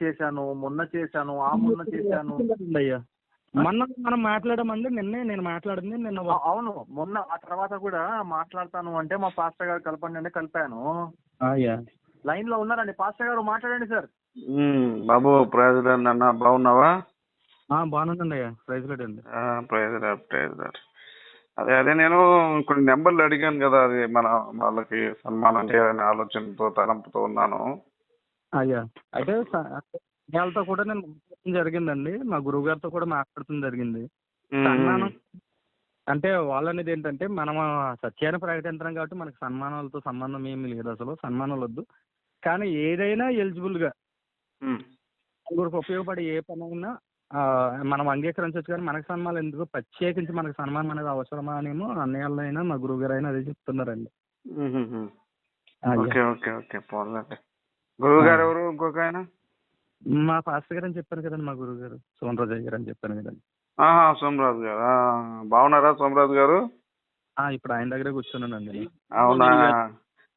చేశాను మొన్న చేశాను ఆ మొన్న చేశాను. అయ్యా మొన్న మనం మాట్లాడమండి నిన్నే నేను మాట్లాడింది నిన్న ఆ, అవును. మొన్న ఆ తర్వాత కూడా మాట్లాడతాను అంటే మా పాస్టర్ గారు కలపండి అంటే కలిపాను. అయ్యా లైన్లో ఉన్నారండి. పాస్టర్ గారు మాట్లాడండి సార్. ఉమ్, బాబు ప్రైజ్లాడ్ అన్న బాగున్నావా? బాగున్నానండి అయ్యా ప్రైజ్ లేట్ అండి. ప్రైజ్లాడ్ ప్రైజ్లాడ్ అదే అదే నేను కొన్ని నెంబర్లు అడిగాను కదా. అది మన వాళ్ళకి సన్మానం చేయాలనే ఆలోచనతో తలంపుతో ఉన్నాను. అయ్యా. అయితే వాళ్ళతో కూడా నేను మాట్లాడటం జరిగిందండి. మా గురువు గారితో కూడా మాట్లాడటం జరిగింది. సన్మానం అంటే వాళ్ళు అనేది ఏంటంటే మనం సత్యాన్ని ప్రకటించడం కాబట్టి మనకి సన్మానాలతో సంబంధం ఏమీ లేదు అసలు. సన్మానాలు వద్దు. కానీ ఏదైనా ఎలిజిబుల్గా ఉమ్, నలుగురికి ఉపయోగపడే ఏ పని అయినా ఆ, మనం అంగీకరించవచ్చు కానీ మనకు సన్మానం ఎందుకు? ప్రత్యేకించి మనకు సన్మానం అనేది అవసరమా అనేమో అన్నయ్యలు అయినా మా గురువు గారు అయినా అదే చెప్తున్నారండి. Okay okay okay. గురువు గారు ఎవరు? ఇంకొక ఆయన మా పాస్టర్ గారు అని చెప్పాను కదండి మా గురువు గారు సోమరాజయ్య గారు అని చెప్పాను కదండి. ఆహా సోమరాజు గారు. బాగున్నారా సోమరాజు గారు? ఆ, ఇప్పుడు ఆయన దగ్గరే కూర్చున్నానండి. నేను. అవునా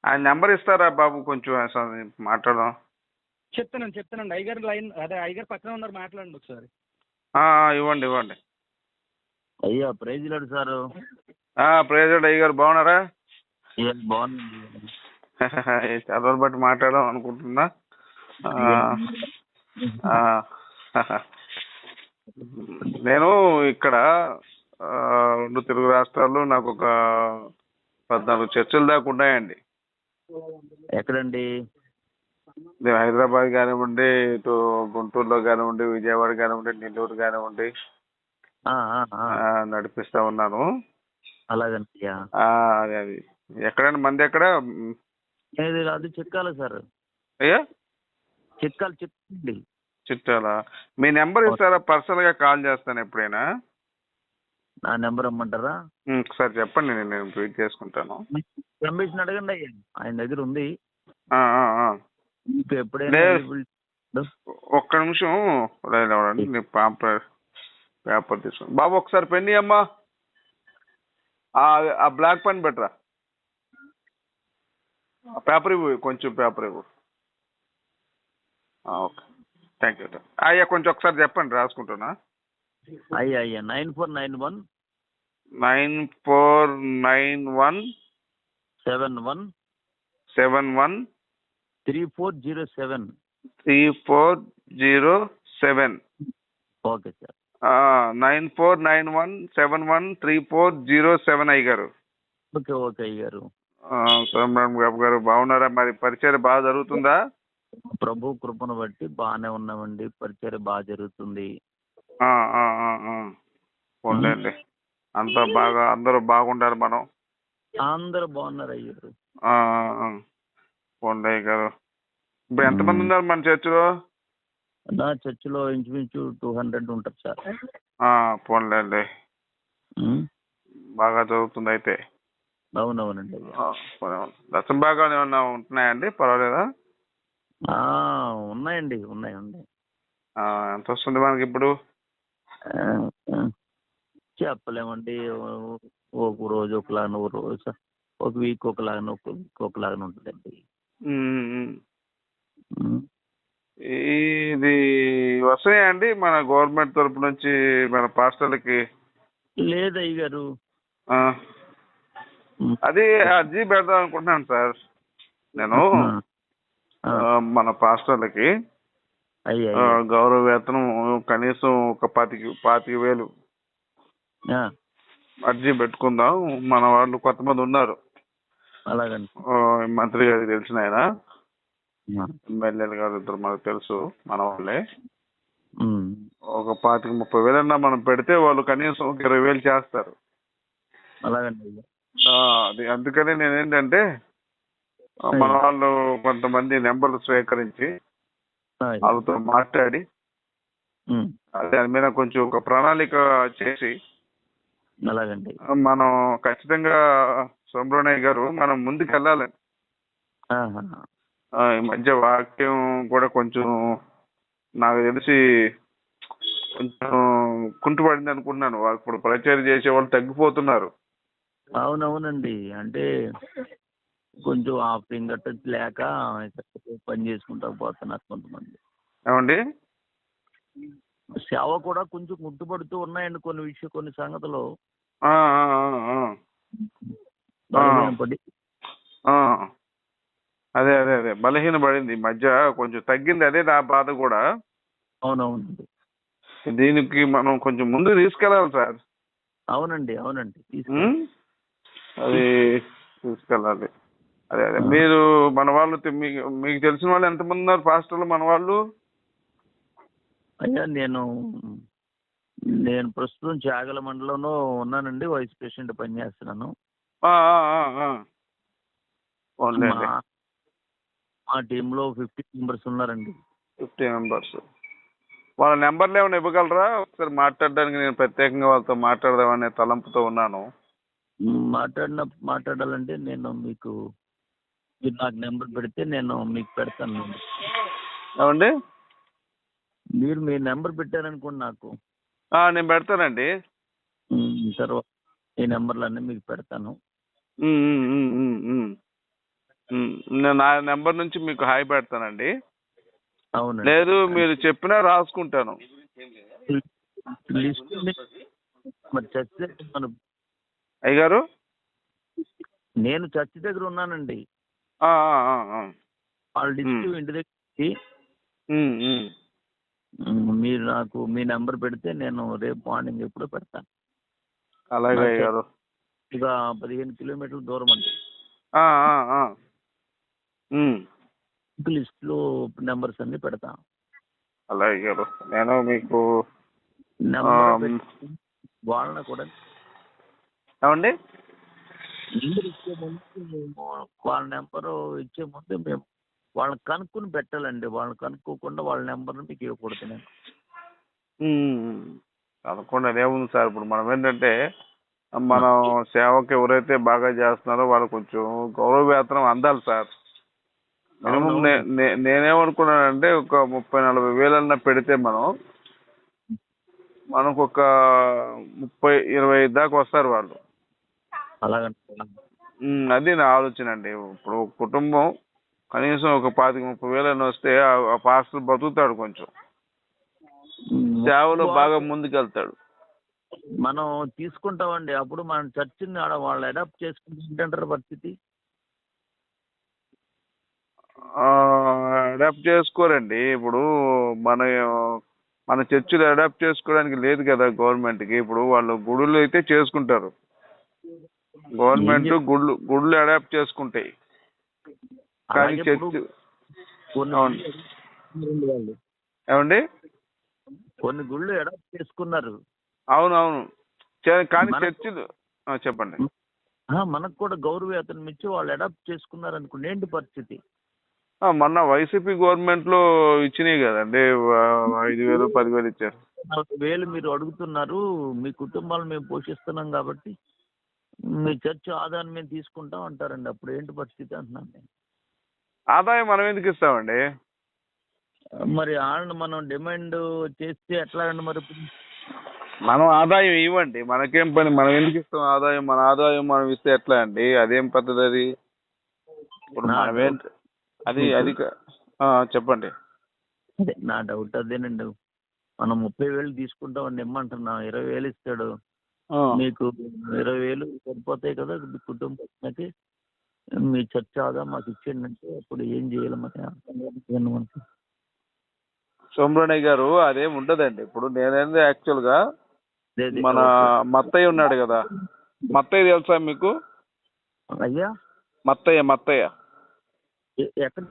ఆయన నెంబర్ ఇస్తారా బాబు కొంచెం మాట్లాడదాం. చెప్తానండి చెప్తానండి అయ్యగారు లైన్ అదే అయ్యగారు పక్కనే ఉన్నారు మాట్లాడండి ఒకసారి. ఆ, ఇవ్వండి ఇవ్వండి. అయ్యా ప్రైజ్ లాడు సారు. ప్రేజెంట్ అయ్య గారు బాగున్నారా? బాగుంది చాలా రోజులు బట్టి మాట్లాడదాం అనుకుంటున్నా. నేను ఇక్కడ రెండు తెలుగు రాష్ట్రాల్లో నాకు ఒక పద్నాలుగు చర్చలు దాకా ఉన్నాయండి. ఎక్కడండి? నేను హైదరాబాద్ కానివ్వండి ఇటు గుంటూరులో కానివ్వండి విజయవాడ కానివ్వండి నెల్లూరు కానివ్వండి నడిపిస్తా ఉన్నాను. అలాగండి అది అది. ఎక్కడండి? మంది ఎక్కడ? ఏది అది చిక్కాలి సార్. అయ్యా చిక్కాలి చిక్కండి చిట్టాల మీ నెంబర్ ఇస్తారా? పర్సనల్గా కాల్ చేస్తాను ఎప్పుడైనా? నా నెంబర్ ఇమ్మంటారా ఉమ్, ఒకసారి చెప్పండి నేను నేను ట్వీట్ చేసుకుంటాను. కమిషన్ అడగండి అయ్యా ఆయన దగ్గర ఉంది. ఆ, ఆ, ఆ. మీకు ఎప్పుడైనా లేదు. available- ఒక్క నిమిషం. లైన్ అవ్వండి నేను పేపర్ పేపర్ తీసుకుని బాబు ఒకసారి పెన్ని అమ్మా. ఆ, ఆ బ్లాక్ పెన్ పెట్టరా? పేపర్ ఇవ్వు కొంచెం పేపర్ ఇవ్వు. ఓకే. థ్యాంక్ యూ అయ్యా కొంచెం ఒకసారి చెప్పండి రాసుకుంటున్నా. అయ్యా అయ్యా nine four nine one. Nine four nine one. Seven one. Seven one. Three four zero seven. Three four zero seven. Okay sir. Nine four nine one seven one three four zero seven అయ్య గారు okay okay అయ్య బాబు గారు బాగున్నారా? మరి పరిచయం బాగా జరుగుతుందా? ప్రభు కృపను బట్టి బాగానే ఉన్నామండి. పరిచయం బాగా జరుగుతుంది. ఆ, ఆ, ఆ, ఆ. పోన్లేండి. అంతా బాగా అందరూ బాగుండాలి మనం. అందరూ బాగున్నారు అయ్య గారు. ఆ, ఆ, ఆ. పోన్లే అయ్య గారు. ఇప్పుడు ఎంతమంది ఉన్నారు మన చర్చిలో? నా చర్చిలో ఇంచుమించు టూ హండ్రెడ్ ఉంటారు సార్. ఆ, పోన్లేండి. బాగా జరుగుతుంది అయితే. అవునవునండి. దశం భాగాలు ఏమన్నా ఉంటున్నాయండి? పర్వాలేదా? ఉన్నాయండి ఉన్నాయి ఉన్నాయి. ఎంత వస్తుంది మనకి ఇప్పుడు. చెప్పలేమండి. ఒక రోజు ఒకలాగా ఒక రోజు ఒక వీక్ ఒకలాగా ఒక వీక్ ఒకలాగా ఉంటుందండి. ఇది వస్తాయండి మన గవర్నమెంట్ తరపు నుంచి మన పాస్టర్లకి? లేదు అయ్య గారు. అది అర్జీ పెడదాం అనుకుంటున్నాను సార్. నేను మన పాస్టర్లకి. గౌరవ వేతనం కనీసం ఒక పాతిక పాతిక వేలు. అర్జీ పెట్టుకుందాం. మన వాళ్ళు కొంతమంది ఉన్నారు. అలాగండి మంత్రి గారికి తెలిసిన ఆయన. ఎమ్మెల్యేలు గారు ఇద్దరు మనకు తెలుసు మన వాళ్ళే. ఒక పాతిక ముప్పై వేలన్నా మనం పెడితే వాళ్ళు కనీసం ఒక ఇరవై వేలు చేస్తారు. అలాగండి అది అందుకని నేను ఏంటంటే మన వాళ్ళు కొంతమంది నెంబర్లు స్వీకరించి. వాళ్ళతో మాట్లాడి. దాని మీద కొంచెం ఒక ప్రణాళిక చేసి అలాగండి మనం ఖచ్చితంగా సుబ్రహ్మణ్య గారు మనం ముందుకు వెళ్ళాలి ఆహా. ఆ, ఈ మధ్య వాక్యం కూడా కొంచెం నాకు తెలిసి కొంచెం కుంటుపడింది అనుకున్నాను వాళ్ళు ఇప్పుడు ప్రచారం చేసే వాళ్ళు తగ్గిపోతున్నారు అవునవునండి. అంటే కొంచెం ఆఫ్టింగ్ గట్ట లేక పని చేసుకుంటా పోతున్నారు కొంతమంది. ఏమండి? సేవ కూడా కొంచెం గుర్తుపడుతూ ఉన్నాయండి కొన్ని విషయం కొన్ని సంగతులు. ఆ, ఆ, ఆ, ఆ. బలహీనపడి ఆ. అదే అదే అదే. బలహీన పడింది. ఈ మధ్య కొంచెం తగ్గింది. అదే నా బాధ కూడా. అవునవునండి. దీనికి మనం కొంచెం ముందు తీసుకెళ్ళాలి సార్. అవునండి అవునండి. తీసుకు? అది తీసుకెళ్ళాలి అదే అదే. మీరు మన వాళ్ళు మీకు మీకు తెలిసిన వాళ్ళు ఎంతమంది ఉన్నారు? పాస్టర్లు మన వాళ్ళు? అయ్యా నేను నేను ప్రస్తుతం చాగల మండలంలో ఉన్నానండి. వైస్ ప్రెసిడెంట్ పనిచేస్తున్నాను. మా టీంలో ఫిఫ్టీ మెంబర్స్ ఉన్నారండి. Fifty members. వాళ్ళ నెంబర్లు ఏమైనా ఇవ్వగలరా? ఒకసారి మాట్లాడడానికి నేను ప్రత్యేకంగా వాళ్ళతో మాట్లాడదామనే తలంపుతో ఉన్నాను. మాట్లాడిన మాట్లాడాలంటే నేను మీకు మీరు నాకు నెంబర్ పెడితే నేను మీకు పెడతాను. ఏమండి? మీరు మీ నెంబర్ పెట్టారనుకోండి నాకు. నేను పెడతానండి. తర్వాత ఈ నెంబర్లన్నీ మీకు పెడతాను. నేను నా నెంబర్ నుంచి మీకు హాయ్ పెడతానండి. అవునండి. లేదు మీరు చెప్పినా రాసుకుంటాను. లిస్ట్ మరి చర్చ్ మన. అయ్యగారు? నేను చర్చ్ దగ్గర ఉన్నానండి. వాళ్ళ ఉమ్. ఇంటి దగ్గర మీరు నాకు మీ నెంబర్ పెడితే నేను రేపు మార్నింగ్ ఎప్పుడో పెడతాను. అలాగే నా అయ్యగారు. ఇక పదిహేను కిలోమీటర్ల దూరం అండి. లిస్ట్లో నెంబర్స్ అన్ని పెడతాను అలాగే నేను మీకు వాళ్ళని కూడా ఏమండి? నెంబర్ ఇచ్చే ముందు మేము వాళ్ళ నెంబర్ ఇచ్చే ముందు మేము వాళ్ళని కనుక్కుని పెట్టాలండి. వాళ్ళని కనుక్కోకుండా వాళ్ళ నెంబర్ని మీకు ఇవ్వకూడదు నేను. అనుకోండి అదేముంది సార్. ఇప్పుడు మనం ఏంటంటే మనం సేవకి ఎవరైతే బాగా చేస్తున్నారో వాళ్ళు కొంచెం గౌరవ వేతనం అందాలి సార్. మినిమం నేనేమనుకున్నానంటే ఒక ముప్పై నలభై వేలన్నా పెడితే మనం మనకు ఒక ముప్పై ఇరవై ఐదు దాకా వస్తారు వాళ్ళు. అది నా ఆలోచన అండి. ఇప్పుడు కుటుంబం కనీసం ఒక పాతిక ముప్పై వేలన్నా వస్తే ఆ- ఆ పాస్టర్ బతుకుతాడు కొంచెం. సేవలో బాగా ముందుకెళ్తాడు. మనం తీసుకుంటామండి. అప్పుడు మన చర్చిని ఆడ వాళ్ళు అడాప్ట్ చేసుకుంటే ఏంటంటారు పరిస్థితి? అడాప్ట్ చేసుకోరండి. ఇప్పుడు మన మన చర్చిలు అడాప్ట్ చేసుకోవడానికి లేదు కదా గవర్నమెంట్కి. ఇప్పుడు వాళ్ళు గుడులు అయితే చేసుకుంటారు. గవర్నమెంట్ గుళ్ళు గుళ్ళు అడాప్ట్ చేసుకుంటాయి. కానీ చర్చి ఏమండి? కొన్ని గుళ్ళు అడాప్ట్ చేసుకున్నారు. అవును అవును కానీ చర్చిలు చెప్పండి. మనకు కూడా గౌరవేతనం ఇచ్చి వాళ్ళు అడాప్ట్ చేసుకున్నారు అనుకోండి ఏంటి పరిస్థితి మొన్న వైసీపీ గవర్నమెంట్లో ఇచ్చినాయి కదండి ఐదు వేలు పదివేలు ఇచ్చారు. వేలు మీరు అడుగుతున్నారు మీ కుటుంబాలు మేము పోషిస్తున్నాం కాబట్టి. మీ చర్చ్ ఆదాయం మేము తీసుకుంటాం అంటారండి. అప్పుడు ఏంటి పరిస్థితి అంటున్నాను నేను. ఆదాయం మనం ఎందుకు ఇస్తామండి? మరి వాళ్ళని మనం డిమాండ్ చేస్తే ఎట్లా అండి మరి? మనం ఆదాయం ఇవ్వండి. మనకేం పని? మనం ఎందుకు ఇస్తాం ఆదాయం? మన ఆదాయం మనం ఇస్తే ఎట్లా అండి? అదేం పద్ధతి అది? ఇప్పుడు అది అది కా- ఆ, చెప్పండి. అదే నా డౌట్ అదేనండి. మనం ముప్పై వేలు తీసుకుంటామండి ఇమ్మంటున్నాం. ఇరవై వేలు ఇస్తాడు. మీకు ఇరవై వేలు సరిపోతాయి కదా మీ కుటుంబానికి మీ చర్చ ఆదా మాకు ఇచ్చేయండి అంటే అప్పుడు ఏం చేయాలి మరి అర్థం కాదు మనకి. సోమరణయ్య గారు అదేం ఉండదండి. ఇప్పుడు నేనేంది యాక్చువల్గా మన. మత్తయ్య ఉన్నాడు కదా. మత్తయ్య తెలుసా మీకు? అయ్యా? మత్తయ్య మత్తయ్య. ఎక్కడ?